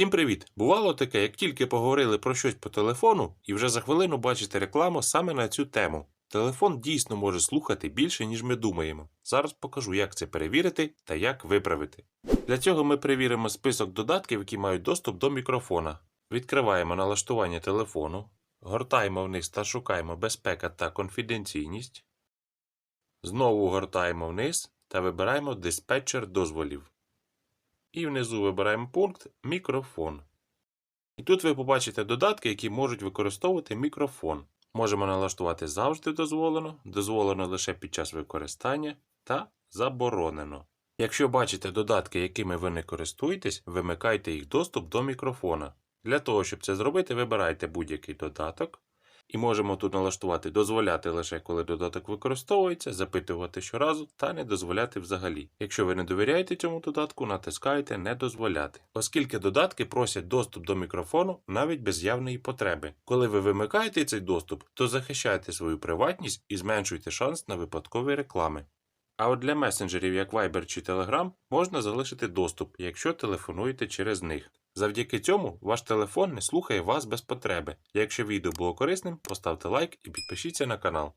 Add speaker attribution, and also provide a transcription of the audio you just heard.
Speaker 1: Всім привіт! Бувало таке, як тільки поговорили про щось по телефону, і вже за хвилину бачите рекламу саме на цю тему. Телефон дійсно може слухати більше, ніж ми думаємо. Зараз покажу, як це перевірити та як виправити. Для цього ми перевіримо список додатків, які мають доступ до мікрофона. Відкриваємо налаштування телефону, гортаємо вниз та шукаємо безпека та конфіденційність. Знову гортаємо вниз та вибираємо диспетчер дозволів. І внизу вибираємо пункт Мікрофон. І тут ви побачите додатки, які можуть використовувати мікрофон. Можемо налаштувати завжди дозволено, дозволено лише під час використання та заборонено. Якщо бачите додатки, якими ви не користуєтесь, вимикайте їх доступ до мікрофона. Для того, щоб це зробити, вибирайте будь-який додаток. І можемо тут налаштувати дозволяти лише коли додаток використовується, запитувати щоразу та не дозволяти взагалі. Якщо ви не довіряєте цьому додатку, натискаєте не дозволяти, оскільки додатки просять доступ до мікрофону навіть без явної потреби. Коли ви вимикаєте цей доступ, то захищайте свою приватність і зменшуйте шанс на випадкові реклами. А от для месенджерів, як Viber чи Telegram, можна залишити доступ, якщо телефонуєте через них. Завдяки цьому ваш телефон не слухає вас без потреби. Якщо відео було корисним, поставте лайк і підпишіться на канал.